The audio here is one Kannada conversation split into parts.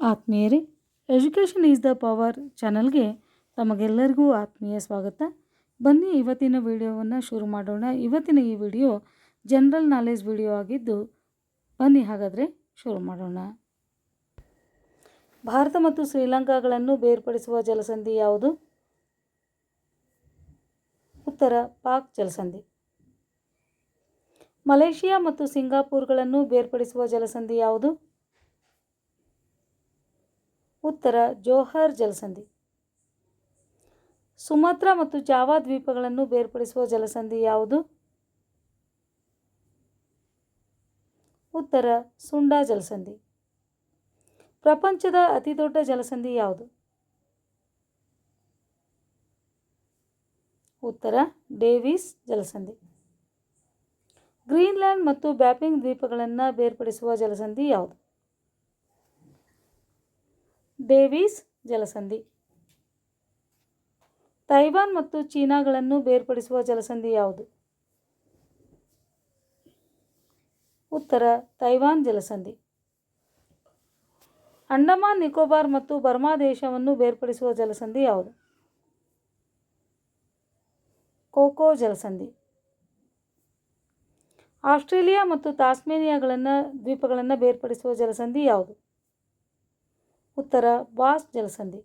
ಆತ್ಮೀಯರೇ ಎಜುಕೇಷನ್ ಈಸ್ ದ ಪವರ್ ಚಾನಲ್ಗೆ ತಮಗೆಲ್ಲರಿಗೂ ಆತ್ಮೀಯ ಸ್ವಾಗತ. ಬನ್ನಿ ಇವತ್ತಿನ ವಿಡಿಯೋವನ್ನು ಶುರು ಮಾಡೋಣ. ಇವತ್ತಿನ ಈ ವಿಡಿಯೋ ಜನರಲ್ ನಾಲೆಜ್ ವಿಡಿಯೋ ಆಗಿದ್ದು ಬನ್ನಿ ಹಾಗಾದರೆ ಶುರು ಮಾಡೋಣ. ಭಾರತ ಮತ್ತು ಶ್ರೀಲಂಕಾಗಳನ್ನು ಬೇರ್ಪಡಿಸುವ ಜಲಸಂಧಿ ಯಾವುದು? ಉತ್ತರ, ಪಾಕ್ ಜಲಸಂಧಿ. ಮಲೇಷಿಯಾ ಮತ್ತು ಸಿಂಗಾಪುರ್ಗಳನ್ನು ಬೇರ್ಪಡಿಸುವ ಜಲಸಂಧಿ ಯಾವುದು? ಉತ್ತರ ಜೋಹರ್ ಜಲಸಂಧಿ. ಸುಮಾತ್ರ ಮತ್ತು ಜಾವಾ ದ್ವೀಪಗಳನ್ನು ಬೇರ್ಪಡಿಸುವ ಜಲಸಂಧಿ ಯಾವುದು? ಉತ್ತರ ಸುಂಡಾ ಜಲಸಂಧಿ. ಪ್ರಪಂಚದ ಅತಿದೊಡ್ಡ ಜಲಸಂಧಿ ಯಾವುದು? ಉತ್ತರ ಡೇವಿಸ್ ಜಲಸಂಧಿ. ಗ್ರೀನ್ಲ್ಯಾಂಡ್ ಮತ್ತು ಬ್ಯಾಪಿಂಗ್ ದ್ವೀಪಗಳನ್ನು ಬೇರ್ಪಡಿಸುವ ಜಲಸಂಧಿ ಯಾವುದು? ಡೇವಿಸ್ ಜಲಸಂಧಿ. ತೈವಾನ್ ಮತ್ತು ಚೀನಾಗಳನ್ನು ಬೇರ್ಪಡಿಸುವ ಜಲಸಂಧಿ ಯಾವುದು? ಉತ್ತರ, ತೈವಾನ್ ಜಲಸಂಧಿ. ಅಂಡಮಾನ್, ನಿಕೋಬಾರ್ ಮತ್ತು ಬರ್ಮಾ ದೇಶವನ್ನು ಬೇರ್ಪಡಿಸುವ ಜಲಸಂಧಿ ಯಾವುದು? ಕೋಕೋ ಜಲಸಂಧಿ. ಆಸ್ಟ್ರೇಲಿಯಾ ಮತ್ತು ತಾಸ್ಮೇನಿಯಾಗಳನ್ನು ದ್ವೀಪಗಳನ್ನು ಬೇರ್ಪಡಿಸುವ ಜಲಸಂಧಿ ಯಾವುದು? ಉತ್ತರ ಬಾಸ್ ಜಲಸಂಧಿ.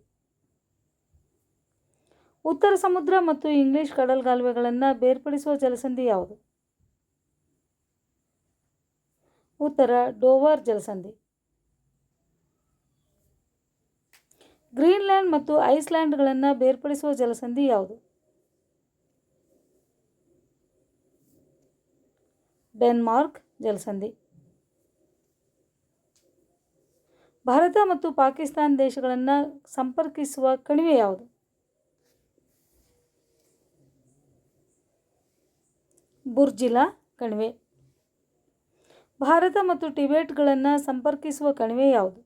ಉತ್ತರ ಸಮುದ್ರ ಮತ್ತು ಇಂಗ್ಲಿಷ್ ಕಡಲ್ಗಾಲುವೆಗಳನ್ನು ಬೇರ್ಪಡಿಸುವ ಜಲಸಂಧಿ ಯಾವುದು? ಉತ್ತರ ಡೋವರ್ ಜಲಸಂಧಿ. ಗ್ರೀನ್ಲ್ಯಾಂಡ್ ಮತ್ತು ಐಸ್ಲ್ಯಾಂಡ್ಗಳನ್ನು ಬೇರ್ಪಡಿಸುವ ಜಲಸಂಧಿ ಯಾವುದು? ಡೆನ್ಮಾರ್ಕ್ ಜಲಸಂಧಿ. ಭಾರತ ಮತ್ತು ಪಾಕಿಸ್ತಾನ ದೇಶಗಳನ್ನು ಸಂಪರ್ಕಿಸುವ ಕಣಿವೆ ಯಾವುದು? ಬುರ್ಜಿಲಾ ಕಣಿವೆ. ಭಾರತ ಮತ್ತು ಟಿಬೆಟ್ಗಳನ್ನು ಸಂಪರ್ಕಿಸುವ ಕಣಿವೆ ಯಾವುದು?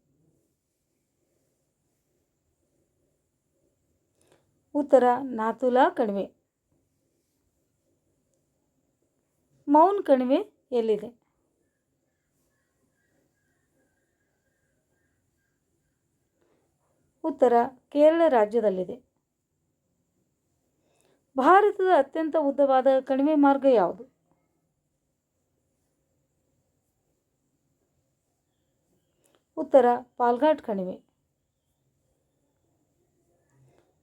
ಉತ್ತರ ನಾಥುಲಾ ಕಣಿವೆ. ಮೌನ್ ಕಣಿವೆ ಎಲ್ಲಿದೆ? ಉತ್ತರ ಕೇರಳ ರಾಜ್ಯದಲ್ಲಿದೆ. ಭಾರತದ ಅತ್ಯಂತ ಉದ್ದವಾದ ಕಣಿವೆ ಮಾರ್ಗ ಯಾವುದು? ಉತ್ತರ ಪಾಲ್ಘಾಟ್ ಕಣಿವೆ.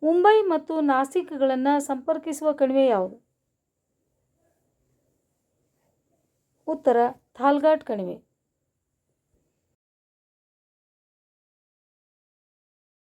ಮುಂಬೈ ಮತ್ತು ನಾಸಿಕ್ಗಳನ್ನು ಸಂಪರ್ಕಿಸುವ ಕಣಿವೆ ಯಾವುದು? ಉತ್ತರ ಥಾಲ್ಘಾಟ್ ಕಣಿವೆ.